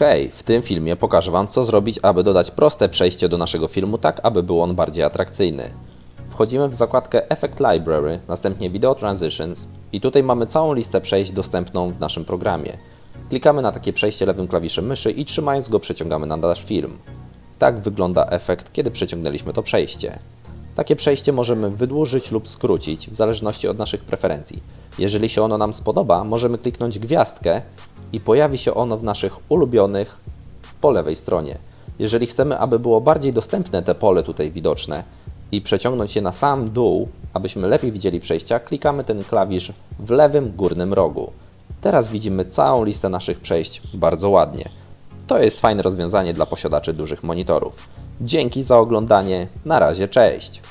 Hej, w tym filmie pokażę Wam co zrobić, aby dodać proste przejście do naszego filmu tak, aby był on bardziej atrakcyjny. Wchodzimy w zakładkę Effect Library, następnie Video Transitions i tutaj mamy całą listę przejść dostępną w naszym programie. Klikamy na takie przejście lewym klawiszem myszy i trzymając go przeciągamy na nasz film. Tak wygląda efekt, kiedy przeciągnęliśmy to przejście. Takie przejście możemy wydłużyć lub skrócić w zależności od naszych preferencji. Jeżeli się ono nam spodoba, możemy kliknąć gwiazdkę i pojawi się ono w naszych ulubionych po lewej stronie. Jeżeli chcemy, aby było bardziej dostępne te pole tutaj widoczne i przeciągnąć je na sam dół, abyśmy lepiej widzieli przejścia, klikamy ten klawisz w lewym górnym rogu. Teraz widzimy całą listę naszych przejść bardzo ładnie. To jest fajne rozwiązanie dla posiadaczy dużych monitorów. Dzięki za oglądanie. Na razie, cześć.